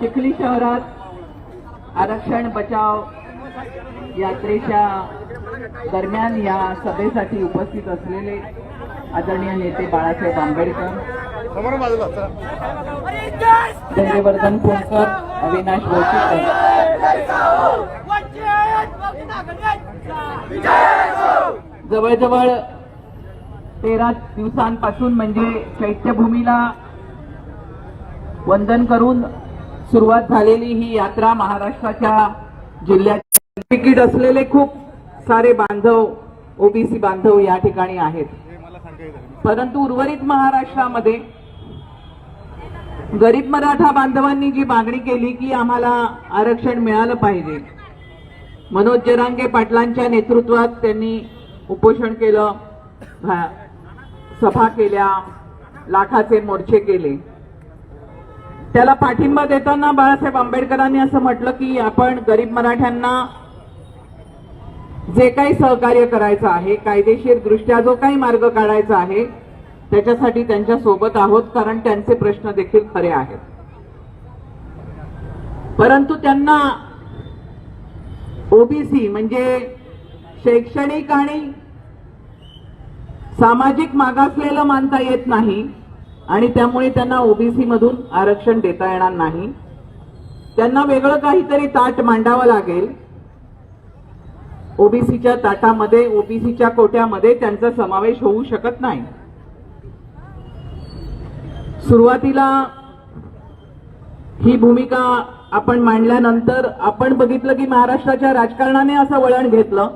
चिखली शहरात आरक्षण बचाव यात्रेच्या दरम्यान या सभेसाठी उपस्थित असलेले आदरणीय नेते बाळासाहेब आंबेडकर धैर्यवर्धन फोनकर अविनाश वळसेकर जवळजवळ तेरा दिवसांपासून म्हणजे चैत्यभूमीला वंदन करून सुरुवात झालेली ही यात्रा महाराष्ट्राच्या जिल्ह्यात. तिकीट असलेले खूप सारे बांधव ओबीसी बांधव या ठिकाणी आहेत. परंतु उर्वरित महाराष्ट्रामध्ये गरीब मराठा बांधवांनी जी मागणी केली की आम्हाला आरक्षण मिळालं पाहिजे. मनोज जरांगे पाटलांच्या नेतृत्वात त्यांनी उपोषण केलं सभा केल्या लाखाचे मोर्चे केले. त्याला पाठिंबा देताना बाळासाहेब आंबेडकरांनी असं म्हटलं की आपण गरीब मराठ्यांना जे काही सहकार्य करायचं आहे कायदेशीर दृष्ट्या जो काही मार्ग काढायचा आहे त्याच्यासाठी त्यांच्यासोबत आहोत कारण त्यांचे प्रश्न देखील खरे आहेत. परंतु त्यांना ओबीसी म्हणजे शैक्षणिक आणि सामाजिक मागासलेलं मानता येत नाही. आणि त्यामुळे त्यांना ओबीसी मधून आरक्षण देता येणार नाही. त्यांना वेगळं काहीतरी ताट मांडावं लागेल. ओबीसीच्या ताटामध्ये ओबीसीच्या कोट्यामध्ये त्यांचा समावेश होऊ शकत नाही. सुरुवातीला ही भूमिका आपण मांडल्यानंतर आपण बघितलं की महाराष्ट्राच्या राजकारणाने असं वळण घेतलं.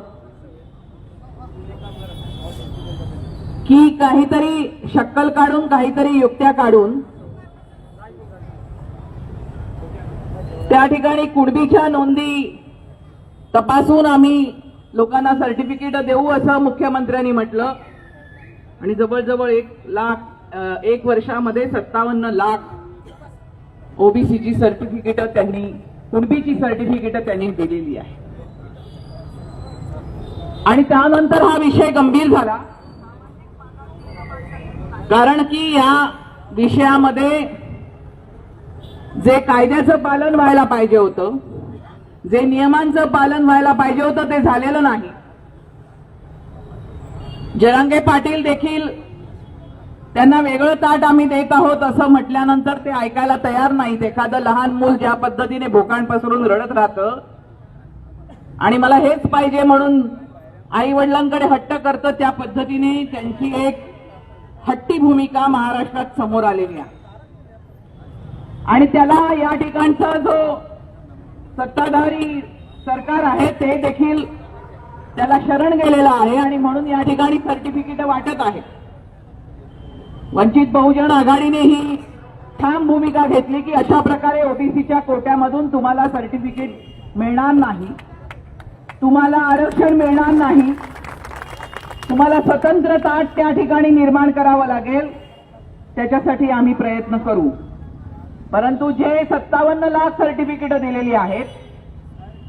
की काहीतरी शक्कल काढून काहीतरी युक्त्या काढून त्या ठिकाणी कुणबीच्या नोंदी तपासून आम्ही लोकांना सर्टिफिकेट देऊ असं मुख्यमंत्र्यांनी म्हटलं. आणि जवळजवळ एक लाख एक वर्षामध्ये सत्तावन्न लाख ओबीसीची सर्टिफिकेट त्यांनी कुणबीची सर्टिफिकेट त्यांनी दिलेली आहे. आणि त्यानंतर हा विषय गंभीर झाला. कारण की या विषयामध्ये जे कायद्याचं पालन व्हायला पाहिजे होतं जे नियमांचं पालन व्हायला पाहिजे होतं ते झालेलं नाही. जरांगे पाटील देखील त्यांना वेगळं ताट आम्ही देत आहोत असं म्हटल्यानंतर ते ऐकायला तयार नाहीत. एखादं लहान मूल ज्या पद्धतीने भोकाण पसरून रडत राहतं आणि मला हेच पाहिजे म्हणून आई वडिलांकडे हट्ट करतं त्या पद्धतीने त्यांची एक हट्टी भूमिका महाराष्ट्रात समोर आलेली आहे. आणि त्याला या ठिकाणचा जो सत्ताधारी सरकार आहे ते देखील त्याला शरण गेलेलं आहे आणि म्हणून या ठिकाणी सर्टिफिकेट वाटत आहे. वंचित बहुजन आघाडीने ही ठाम भूमिका घेतली की अशा प्रकारे ओबीसीच्या कोट्यामधून तुम्हाला सर्टिफिकेट मिळणार नाही. तुम्हाला आरक्षण मिळणार नाही. तुम्हाला स्वतंत्रता त्या ठिकाणी निर्माण करावं लागेल. त्याच्यासाठी आम्ही प्रयत्न करू. परंतु जे सत्तावन्न लाख सर्टिफिकेट दिलेली आहेत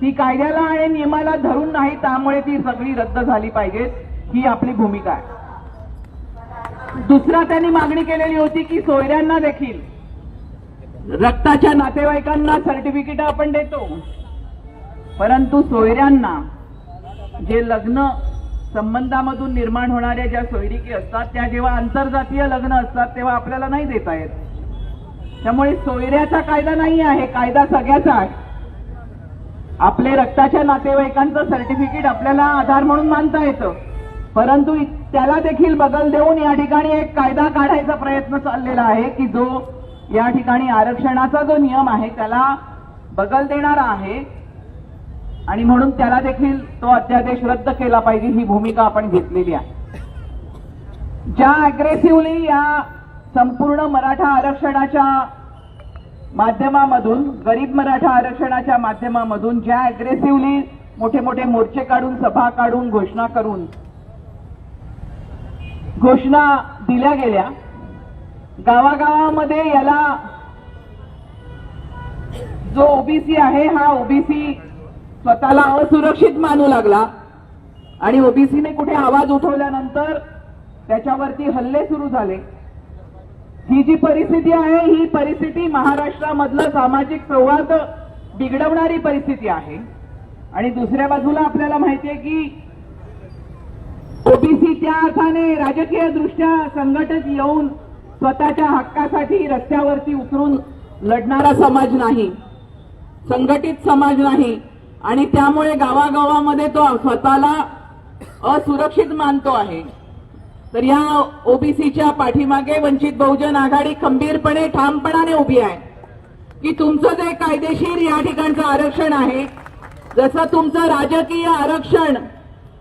ती कायद्याला आणि नियमाला धरून नाही त्यामुळे ती सगळी रद्द झाली पाहिजेत ही आपली भूमिका आहे. दुसरा त्यांनी मागणी केलेली होती की सोयऱ्यांना देखील रक्ताच्या नातेवाईकांना सर्टिफिकेट आपण देतो. परंतु सोयऱ्यांना जे लग्न संबंधामधून निर्माण होणाऱ्या ज्या सोयरिकी असतात त्या जेव्हा आंतरजातीय लग्न असतात तेव्हा आपल्याला नाही देता येत. त्यामुळे सोयऱ्याचा कायदा नाही आहे कायदा सगळ्याचा आहे. आपले रक्ताच्या नातेवाईकांचं सर्टिफिकेट आपल्याला आधार म्हणून मानता येतं. परंतु त्याला देखील बगल देऊन या ठिकाणी एक कायदा काढायचा प्रयत्न चाललेला आहे की जो या ठिकाणी आरक्षणाचा जो नियम आहे त्याला बगल देणारा आहे. आणि म्हणून त्याला देखील तो अध्यादेश रद्द केला पाहिजे ही भूमिका आपण घेतलेली आहे. ज्या अग्रेसिव्हली या संपूर्ण मराठा आरक्षणाच्या माध्यमामधून गरीब मराठा आरक्षणाच्या माध्यमामधून ज्या अग्रेसिव्हली मोठे मोठे मोर्चे काढून सभा काढून घोषणा करून घोषणा दिल्या गेल्या गावागावामध्ये याला जो ओबीसी आहे हा ओबीसी स्वतःला असुरक्षित मानू लागला. आणि ओबीसीने कुठे आवाज उठवल्यानंतर त्याच्यावरती हल्ले सुरू झाले. ही जी परिस्थिती आहे ही परिस्थिती महाराष्ट्रामधलं सामाजिक संवाद बिघडवणारी परिस्थिती आहे. आणि दुसऱ्या बाजूला आपल्याला माहितीये की ओबीसी त्या अर्थाने राजकीय दृष्ट्या संघटित येऊन स्वतःच्या हक्कासाठी रस्त्यावरती उतरून लढणारा समाज नाही. संघटित समाज नाही. आणि त्यामुळे गावागावामध्ये तो स्वतःला असुरक्षित मानतो आहे. तर या ओबीसीच्या पाठीमागे वंचित बहुजन आघाडी खंबीरपणे ठामपणाने उभी आहे. की तुमचं जे कायदेशीर या ठिकाणचं आरक्षण आहे जसं तुमचं राजकीय आरक्षण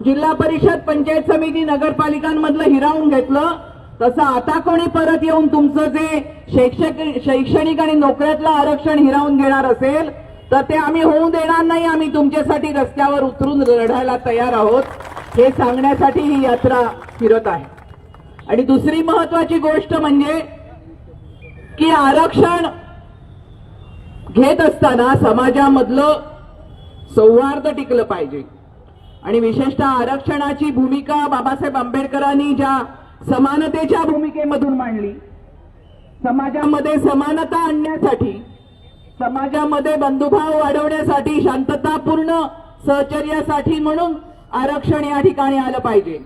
जिल्हा परिषद पंचायत समिती नगरपालिकांमधलं हिरावून घेतलं तसं आता कोणी परत येऊन तुमचं जे शैक्षणिक शैक्षणिक आणि नोकऱ्यातलं आरक्षण हिरावून घेणार असेल तर ते आम्ही होऊ देणार नाही आम्ही तुमच्यासाठी रस्त्यावर उतरून लढायला तयार आहोत. हे सांगण्यासाठी ही यात्रा फिरत आहे. आणि दुसरी महत्वाची गोष्ट म्हणजे की आरक्षण घेत असताना समाजामधलं सौहार्द टिकलं पाहिजे. आणि विशेषतः आरक्षणाची भूमिका बाबासाहेब आंबेडकरांनी ज्या समानतेच्या भूमिकेमधून मांडली समाजामध्ये समानता आणण्यासाठी समाजामध्ये बंधुभाव वाढवण्यासाठी शांततापूर्ण सहचर्यासाठी म्हणून आरक्षण या ठिकाणी आलं पाहिजे.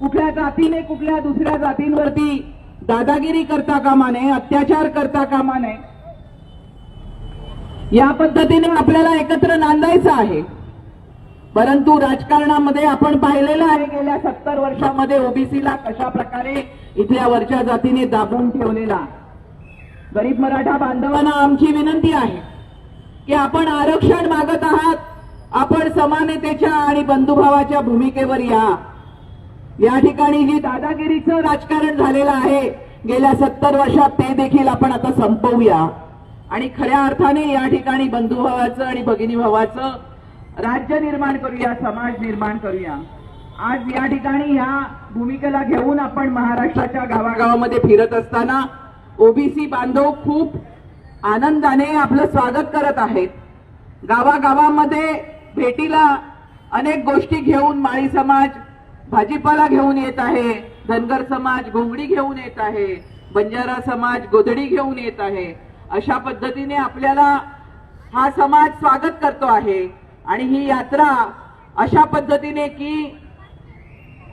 कुठल्या जातीने कुठल्या दुसऱ्या जातींवरती दादागिरी करता कामा नये अत्याचार करता कामा नये. या पद्धतीने आपल्याला एकत्र नांदायचं आहे. परंतु राजकारणामध्ये आपण पाहिलेलं आहे गेल्या सत्तर वर्षामध्ये ओबीसीला कशा प्रकारे इथल्या वरच्या जातीने दाबून ठेवलेला. गरीब मराठा बांधवांना आमची विनंती आहे की आपण आरक्षण मागत आहात आपण समानतेच्या आणि बंधुभावाच्या भूमिकेवर या. या ठिकाणी जी दादागिरीचं राजकारण झालेलं आहे. गेल्या सत्तर वर्षात ते देखील आपण आता संपवूया. आणि खऱ्या अर्थाने या ठिकाणी बंधुभावाचं आणि भगिनीभावाचं राज्य निर्माण करूया समाज निर्माण करूया. आज या ठिकाणी ह्या भूमिकेला घेऊन आपण महाराष्ट्राच्या गावागावामध्ये फिरत असताना ओबीसी बांधव खूप आनंदाने आपलं स्वागत करत आहेत. गावागावामध्ये भेटीला अनेक गोष्टी घेऊन माळी समाज भाजीपाला घेऊन येत आहे धनगर समाज घोंगडी घेऊन येत आहे बंजारा समाज गोधडी घेऊन येत आहे. अशा पद्धतीने आपल्याला हा समाज स्वागत करतो आहे. आणि ही यात्रा अशा पद्धतीने की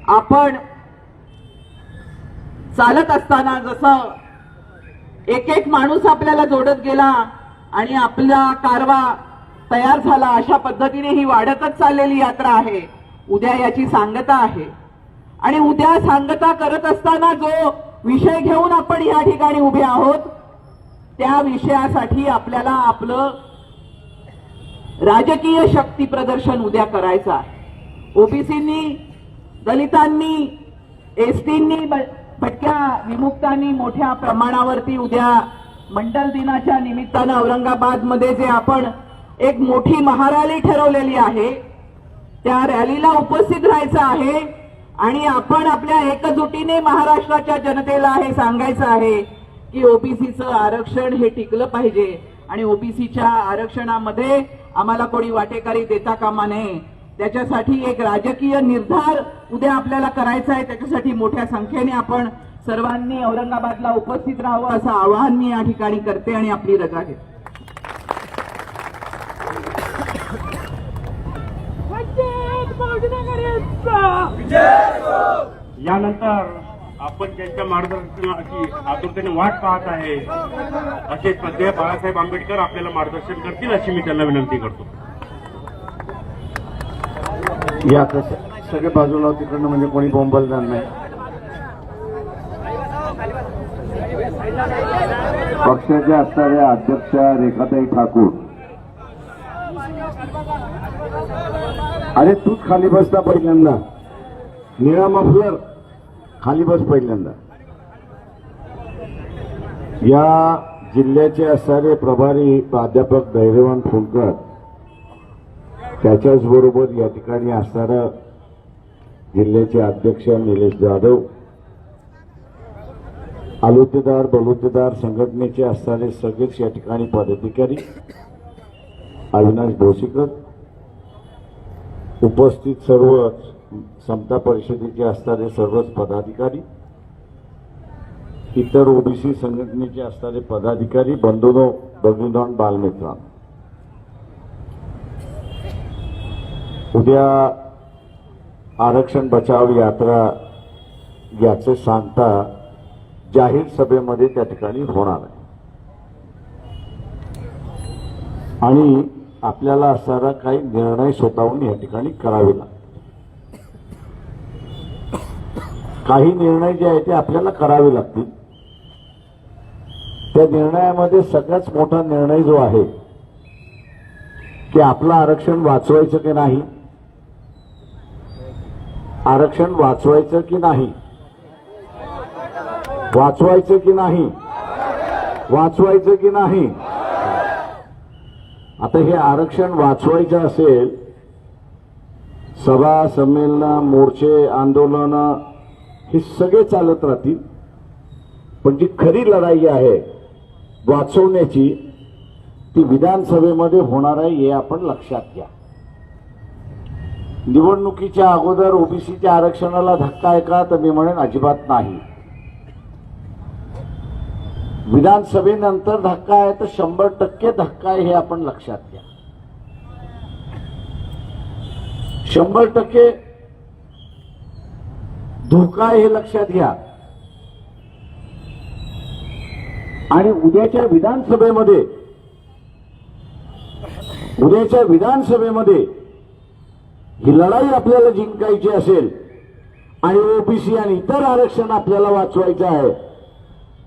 आपण चालत असताना जसं एक एक माणूस आपल्याला जोडत गेला आणि आपला कारवा तयार झाला. अशा पद्धतीने ही वाढतच चाललेली यात्रा आहे. उद्या याची सांगता आहे. आणि उद्या सांगता करत असताना जो विषय घेऊन आपण या ठिकाणी उभे आहोत त्या विषयासाठी आपल्याला आपलं राजकीय शक्ती प्रदर्शन उद्या करायचं आहे. ओबीसींनी दलितांनी एसटींनी भटक्या विमुक्तांनी मोठ्या प्रमाणावरती उद्या मंडल दिनाच्या निमित्तानं औरंगाबादमध्ये जे आपण एक मोठी महारॅली ठरवलेली आहे त्या रॅलीला उपस्थित राहायचं आहे आणि आपण आपल्या एकजुटीने महाराष्ट्राच्या जनतेला हे सांगायचं आहे की ओबीसीचं आरक्षण हे टिकलं पाहिजे. आणि ओबीसीच्या आरक्षणामध्ये आम्हाला कोणी वाटेकारी देता कामा नये. त्याच्यासाठी एक राजकीय निर्धार उद्या आपल्याला करायचा आहे. त्याच्यासाठी मोठ्या संख्येने आपण सर्वांनी औरंगाबादला उपस्थित राहावं असं आवाहन मी या ठिकाणी करते आणि आपली रजा घेते. यानंतर आपण त्यांच्या मार्गदर्शनाची आतुरतेने वाट पाहत आहे असे सध्या बाळासाहेब आंबेडकर आपल्याला मार्गदर्शन करतील अशी मी त्यांना विनंती करतो. या कसं सगळे बाजूला तिकडनं म्हणजे कोणी बोंबलणार नाही. पक्षाच्या असणाऱ्या अध्यक्षा रेखाताई ठाकूर. अरे तूच खाली बसता पहिल्यांदा. निळा मफलर खाली बस पहिल्यांदा. या जिल्ह्याचे असणारे प्रभारी प्राध्यापक धैर्यवान फुलकर त्याच्याच बरोबर या ठिकाणी असणारा जिल्ह्याचे अध्यक्ष निलेश जाधव आलोतेदार बलोतेदार संघटनेचे असणारे सगळेच या ठिकाणी पदाधिकारी अविनाश भोसीकर उपस्थित सर्व समता परिषदेचे असणारे सर्वच पदाधिकारी इतर ओबीसी संघटनेचे असणारे पदाधिकारी बंधुनो बंधूनो आणि उद्या आरक्षण बचाव यात्रा याचे सांगता जाहीर सभेमध्ये त्या ठिकाणी होणार आहे. आणि आपल्याला असणारा काही निर्णय स्वतःहून या ठिकाणी करावे लागतात. काही निर्णय जे आहे ते आपल्याला करावे लागतील. त्या निर्णयामध्ये सगळ्यात मोठा निर्णय जो आहे की आपलं आरक्षण वाचवायचं की नाही आरक्षण वाचवायचं की नाही? वाचवायचं की नाही? वाचवायचं की नाही? आता हे आरक्षण वाचवायचं असेल सभा संमेलन मोर्चे आंदोलन हे सगळे चालत राहतील. पण जी खरी लढाई आहे वाचवण्याची ती विधानसभेमध्ये होणार आहे हे आपण लक्षात घ्या. निवडणुकीच्या अगोदर ओबीसीच्या आरक्षणाला धक्का आहे का तर मी म्हणेन अजिबात नाही. विधानसभेनंतर धक्का आहे तर शंभर टक्के धक्का आहे हे आपण लक्षात घ्या. शंभर टक्के धोका आहे हे लक्षात घ्या. आणि उद्याच्या विधानसभेमध्ये उद्याच्या विधानसभेमध्ये ही लढाई आपल्याला जिंकायची असेल आणि ओबीसी आणि इतर आरक्षण आपल्याला वाचवायचं आहे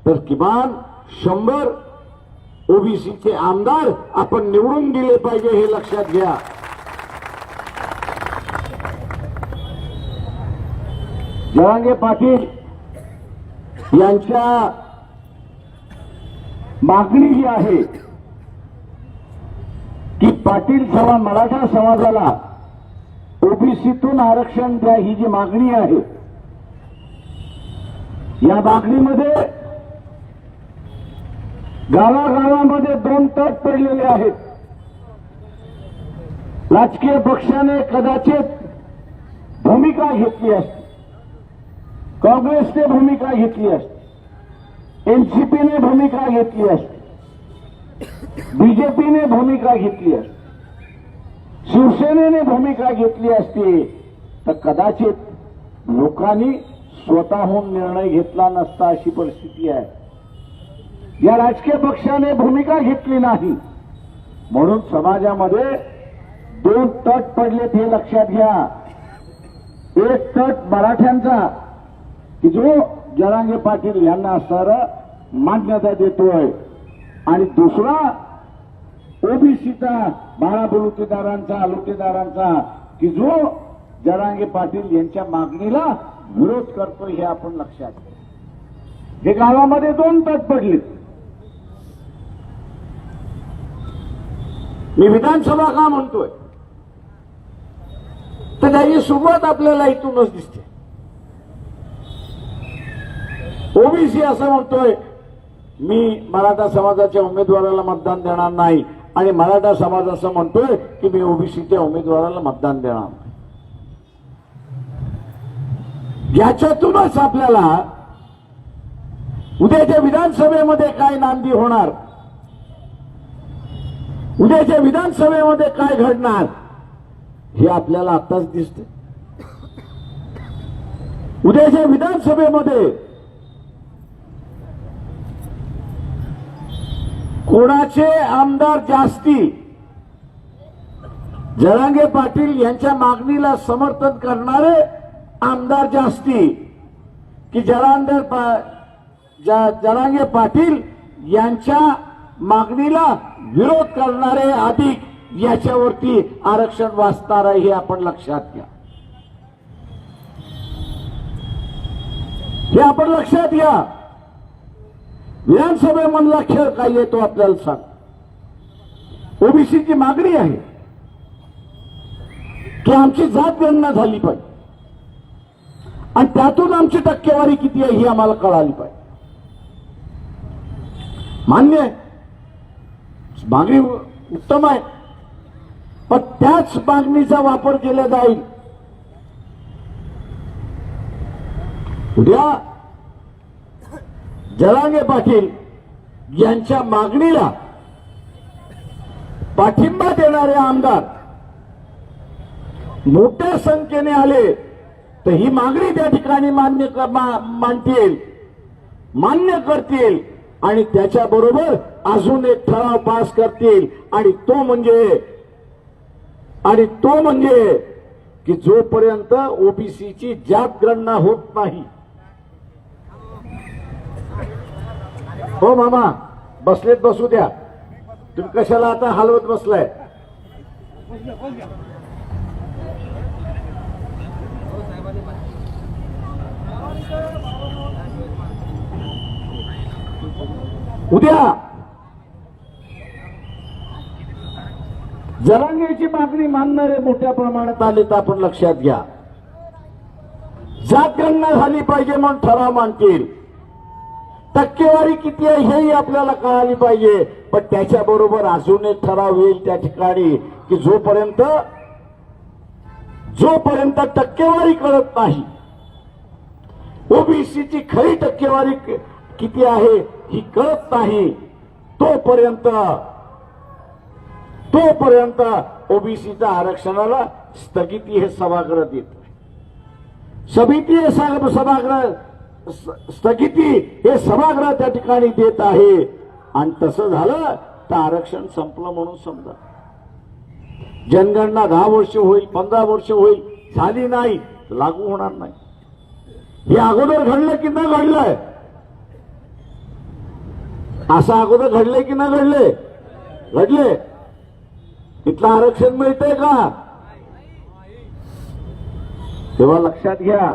तर किमान शंभर ओबीसीचे आमदार आपण निवडून दिले पाहिजे हे लक्षात घ्या. जरांगे पाटील यांच्या मागणी जी आहे की पाटील सभा मराठा समाजाला ओबीसीतून आरक्षण द्या ही जी मागणी आहे या मागणीमध्ये गावागावामध्ये दोन तट पडलेले आहेत. राजकीय पक्षाने कदाचित भूमिका घेतली असते. काँग्रेसने भूमिका घेतली असते. एनसीपीने भूमिका घेतली असते. बीजेपीने भूमिका घेतली असते. शिवसेनेने भूमिका घेतली असती तर कदाचित लोकांनी स्वतःहून निर्णय घेतला नसता अशी परिस्थिती आहे. या राजकीय पक्षाने भूमिका घेतली नाही. म्हणून समाजामध्ये दोन तट पडलेत हे लक्षात घ्या. एक तट मराठ्यांचा की जो जरांगे पाटील यांना असणार मान्यता देतोय. आणि दुसरा ओबीसीचा बाळा बलुतेदारांचा लुटेदारांचा की जो जरांगे पाटील यांच्या मागणीला विरोध करतो हे आपण लक्षात घ्या. हे गावामध्ये दोन तट पडलेत मी विधानसभा का म्हणतोय? तर त्याची सुरुवात आपल्याला इथूनच दिसते. ओबीसी असं म्हणतोय मी मराठा समाजाच्या उमेदवाराला मतदान देणार नाही. आणि मराठा समाज असं म्हणतोय की मी ओबीसीच्या उमेदवाराला मतदान देणार याच्यातूनच आपल्याला उद्याच्या विधानसभेमध्ये काय नांदी होणार उद्याच्या विधानसभेमध्ये काय घडणार हे आपल्याला आताच दिसते उद्याच्या विधानसभेमध्ये कोणाचे आमदार जास्ती? जरांगे पाटील यांच्या मागणीला समर्थन करणारे आमदार जास्ती. की जरांदर पा ज- जरांगे पाटील यांच्या मागणीला विरोध करणारे अधिक याच्यावरती आरक्षण वाचणार आहे हे आपण लक्षात घ्या. हे आपण लक्षात घ्या. विधानसभेमधला खेळ काय येतो आपल्याला सांग. ओबीसीची मागणी आहे. की आमची जात गणना झाली पाहिजे. आणि त्यातून आमची टक्केवारी किती आहे ही आम्हाला कळाली पाहिजे. मान्य आहे. मागणी उत्तम आहे. पण त्याच मागणीचा वापर केला जाईल. उद्या जरांगे पाटील यांच्या मागणीला पाठिंबा देणारे आमदार मोठ्या संख्येने आले तर ही मागणी त्या ठिकाणी मान्य क- मा- मानतील मान्य करतील आणि त्याच्याबरोबर अजून एक ठराव पास करतील. आणि तो म्हणजे आणि तो म्हणजे की जोपर्यंत ओबीसीची जात गणना होत नाही हो मामा. बसलेत बसू द्या. तुम्ही कशाला आता हलवत बसलाय? उद्या. जरांगेची मागणी मानणारे मोठ्या प्रमाणात आले तर आपण लक्षात घ्या. जात गणना झाली पाहिजे म्हणून ठराव मानतील टक्केवारी किती आहे हेही आपल्याला कळाली पाहिजे. पण त्याच्याबरोबर अजून एक ठराव येईल त्या ठिकाणी की जोपर्यंत जोपर्यंत टक्केवारी कळत नाही ओबीसीची खरी टक्केवारी किती आहे ही कळत नाही तोपर्यंत तोपर्यंत ओबीसीच्या आरक्षणाला स्थगिती हे सभागृहात येत समिती हे सभागृह स्थगिती हे सभागृह त्या ठिकाणी देत आहे. आणि तसं झालं तर आरक्षण संपलं म्हणून समजा. जनगणना दहा वर्ष होईल पंधरा वर्ष होईल झाली नाही लागू होणार नाही. हे अगोदर घडलं की न घडलंय? असं अगोदर घडलंय की न घडले घडले इथलं आरक्षण मिळतंय का? तेव्हा लक्षात घ्या.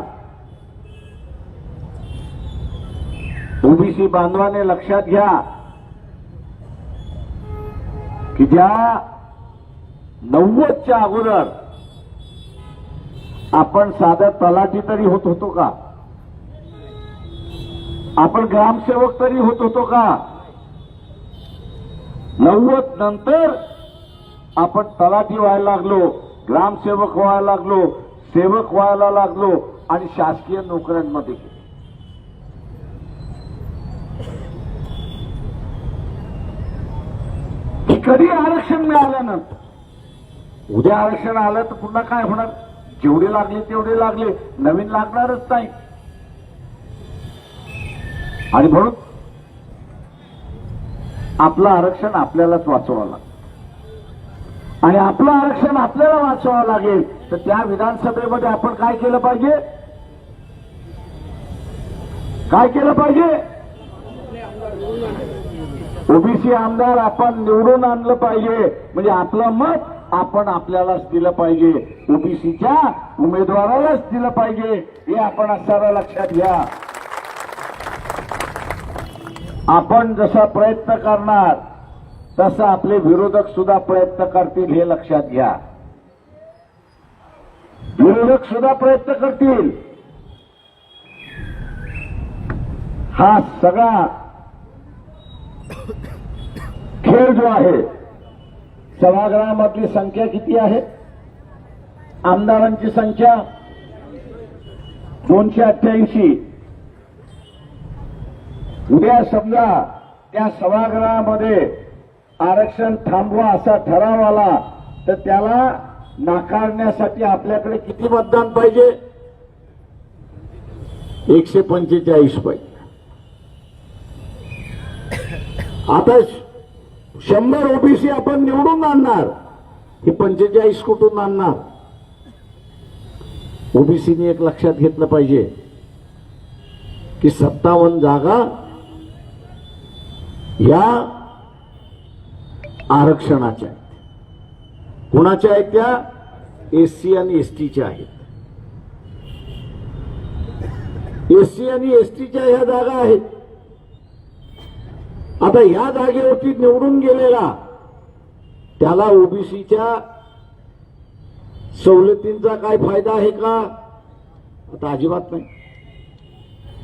ओबीसी बांधवाने लक्षात घ्या की ज्या नव्वदच्या अगोदर आपण साध्या तलाठी तरी होत होतो का? आपण ग्रामसेवक तरी होत होतो का? नव्वद नंतर आपण तलाठी व्हायला लागलो ग्रामसेवक व्हायला लागलो सेवक व्हायला लागलो आणि शासकीय नोकऱ्यांमध्ये की कधी आरक्षण मिळाल्यानंतर उद्या आरक्षण आलं तर पुन्हा काय होणार? जेवढे लागले तेवढे लागले. नवीन लागणारच नाही. आणि म्हणून आपलं आरक्षण आपल्यालाच वाचवावं लागेल. आणि आपलं आरक्षण आपल्याला वाचवावं लागेल. तर त्या विधानसभेमध्ये आपण काय केलं पाहिजे? काय केलं पाहिजे? ओबीसी आमदार आपण निवडून आणलं पाहिजे. म्हणजे आपलं मत आपण आपल्यालाच दिलं पाहिजे. ओबीसीच्या उमेदवारालाच दिलं पाहिजे. हे आपण असणारा लक्षात घ्या. आपण जसा प्रयत्न करणार तसं आपले विरोधक सुद्धा प्रयत्न करतील हे लक्षात घ्या. विरोधक सुद्धा प्रयत्न करतील. हा सगळा खेळ जो आहे सभागृहामधली संख्या किती आहे? आमदारांची संख्या दोनशे अठ्ठ्याऐंशी. उद्या समजा त्या सभागृहामध्ये आरक्षण थांबवा असा ठराव आला तर त्याला नाकारण्यासाठी आपल्याकडे किती मतदान पाहिजे? एकशे पंचेचाळीस पाहिजे. आता शंभर ओबीसी आपण निवडून आणणार. हे पंचेचाळीस कुठून आणणार? ओबीसीने एक लक्षात घेतलं पाहिजे की सत्तावन्न जागा या आरक्षणाच्या आहेत. कुणाच्या आहेत त्या? एस सी आणि एस टीच्या आहेत. एस सी आणि एस टीच्या ह्या जागा आहेत. आता या जागेवरती निवडून गेलेला त्याला ओबीसीच्या सवलतींचा काय फायदा आहे का? आता अजिबात नाही.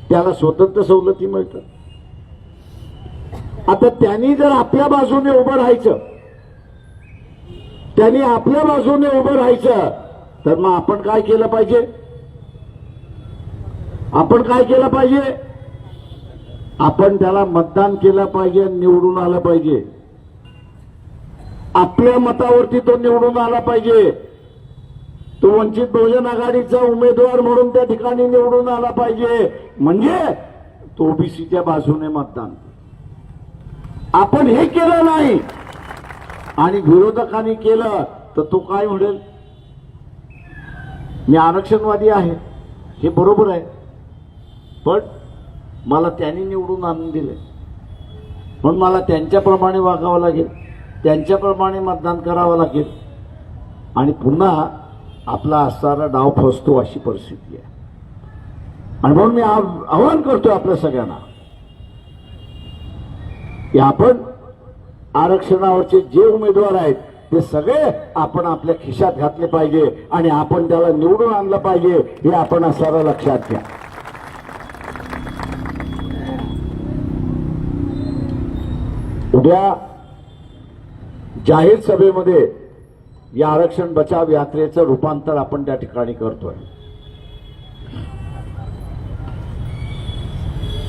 त्याला स्वतंत्र सवलती मिळतात. आता त्यांनी जर आपल्या बाजूने उभं राहायचं त्यांनी आपल्या बाजूने उभं राहायचं तर मग आपण काय केलं पाहिजे? आपण काय केलं पाहिजे? आपण त्याला मतदान केलं पाहिजे निवडून आलं पाहिजे. आपल्या मतावरती तो निवडून आला पाहिजे. तो वंचित बहुजन आघाडीचा उमेदवार म्हणून त्या ठिकाणी निवडून आला पाहिजे. म्हणजे तो ओबीसीच्या बाजूने मतदान. आपण हे केलं नाही. आणि विरोधकांनी केलं तर तो काय म्हणेल? मी आरक्षणवादी आहे. हे बरोबर आहे. पण मला त्यांनी निवडून आणून दिले. म्हणून मला त्यांच्याप्रमाणे वागावं लागेल त्यांच्याप्रमाणे मतदान करावं लागेल. आणि पुन्हा आपला असणारा डाव फसतो अशी परिस्थिती आहे. आणि म्हणून मी आव- आवाहन करतोय आपल्या सगळ्यांना की आपण आरक्षणावरचे जे उमेदवार आहेत ते सगळे आपण आपल्या खिशात घातले पाहिजे आणि आपण त्याला निवडून आणलं पाहिजे हे आपण असणारा लक्षात घ्या. उद्या जाहीर सभेमध्ये या आरक्षण बचाव यात्रेचं रूपांतर आपण त्या ठिकाणी करतोय.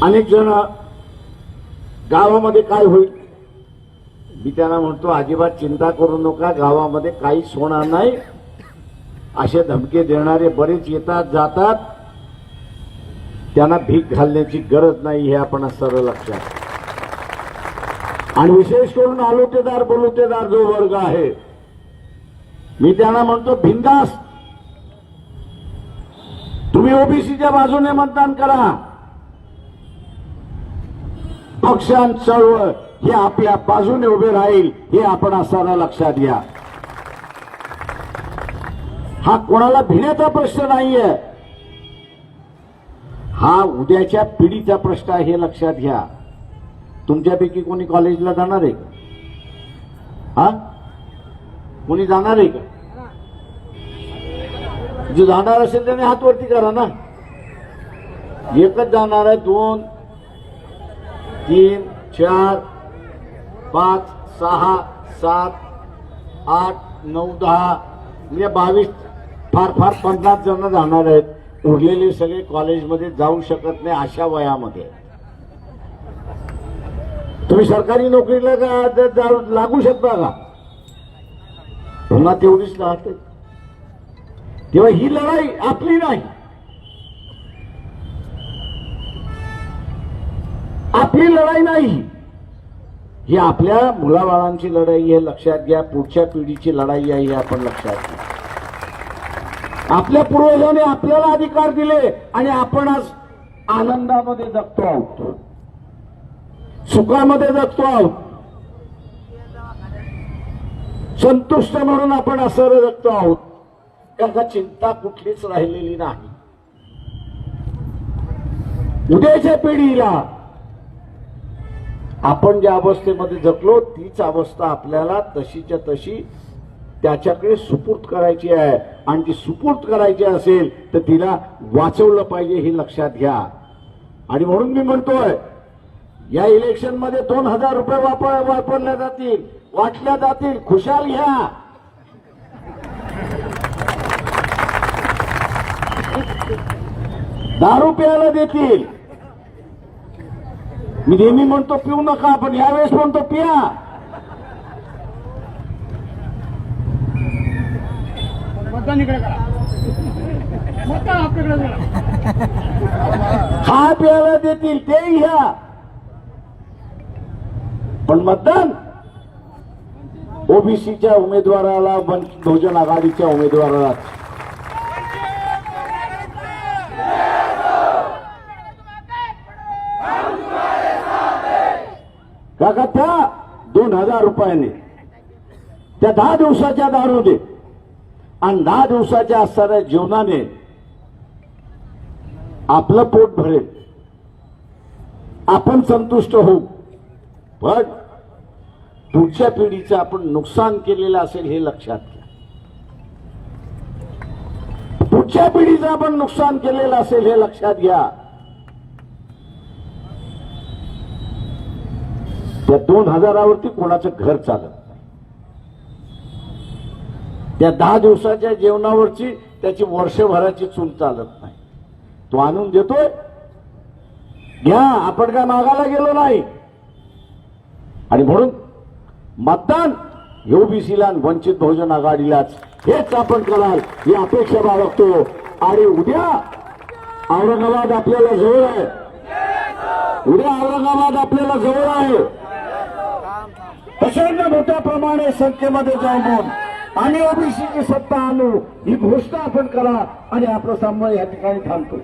अनेक जण गावामध्ये काय होईल? मी त्यांना म्हणतो अजिबात चिंता करू नका गावामध्ये काहीच होणार नाही. असे धमके देणारे बरेच येतात जातात. त्यांना भीक घालण्याची गरज नाही हे आपण सर्व लक्षात आणि विशेष करून आलोतेदार बलुतेदार जो वर्ग आहे मी त्यांना म्हणतो बिंदास. तुम्ही ओबीसीच्या बाजूने मतदान करा. पक्षां चळवळ हे आपल्या बाजूने उभे राहील हे आपण असताना लक्षात घ्या. हा कोणाला भिण्याचा प्रश्न नाहीये. हा उद्याच्या पिढीचा प्रश्न आहे हे लक्षात घ्या. तुमच्यापैकी कोणी कॉलेजला जाणार आहे का? हा? कोणी जाणार आहे का? जो जाणार असेल त्याने हातवरती करा ना. एकच जाणार आहे दोन तीन चार पाच सहा सात आठ नऊ दहा. म्हणजे बावीस फार फार पन्नास जण जाणार आहेत. उरलेले सगळे कॉलेजमध्ये जाऊ शकत नाही अशा वयामध्ये. तुम्ही सरकारी नोकरीला का लागू शकता का? पुन्हा तेवढीच राहते. तेव्हा ही लढाई आपली नाही. आपली लढाई नाही. ही आपल्या मुलाबाळांची लढाई हे लक्षात घ्या. पुढच्या पिढीची लढाई आहे हे आपण लक्षात घ्या. आपल्या पूर्वजांनी आपल्याला अधिकार दिले आणि आपण आज आनंदामध्ये जगतो आहोत. सुखामध्ये जगतो आहोत. संतुष्ट म्हणून आपण असं जगतो आहोत. त्याचा चिंता कुठलीच राहिलेली नाही. उद्याच्या पिढीला आपण ज्या अवस्थेमध्ये जगलो तीच अवस्था आपल्याला तशीच्या तशी त्याच्याकडे सुपूर्त करायची आहे. आणि ती सुपूर्त करायची असेल तर तिला वाचवलं पाहिजे हे लक्षात घ्या. आणि म्हणून मी म्हणतोय या इलेक्शनमध्ये दोन हजार रुपये वापर वापरल्या जातील. वाटल्या जातील. खुशाल घ्या. दारू प्यायला देतील. मी नेहमी म्हणतो पिऊ नका पण यावेळेस म्हणतो पिया. हा प्यायला देतील तेही घ्या. पण मतदान. ओबीसीच्या उमेदवाराला वंचित बहुजन आघाडीच्या उमेदवाराला. काका त्या दोन हजार रुपयाने त्या दहा दिवसाच्या दारू दे आणि दहा दिवसाच्या असणाऱ्या जीवनाने आपलं पोट भरेल. आपण संतुष्ट होऊ. पण पुढच्या पिढीचं आपण नुकसान केलेलं असेल हे लक्षात घ्या. पुढच्या पिढीचं आपण नुकसान केलेलं असेल हे लक्षात घ्या. त्या दोन हजारावरती कोणाचं घर चालत नाही. त्या दहा दिवसाच्या जेवणावरची त्याची वर्षभराची चूल चालत नाही. तो आणून देतोय. घ्या आपण काय मागायला गेलो नाही. आणि म्हणून मतदान. ओबीसीला वंचित बहुजन आघाडीलाच. हेच आपण कराल. ही अपेक्षा बाळगतो. आणि उद्या औरंगाबाद आपल्याला जवळ आहे. उद्या औरंगाबाद आपल्याला जवळ आहे. प्रचंड मोठ्या प्रमाणे संख्येमध्ये जाऊन आणि ओबीसीची सत्ता आणू ही घोषणा आपण करा. आणि आपलं सामना या ठिकाणी थांबतो.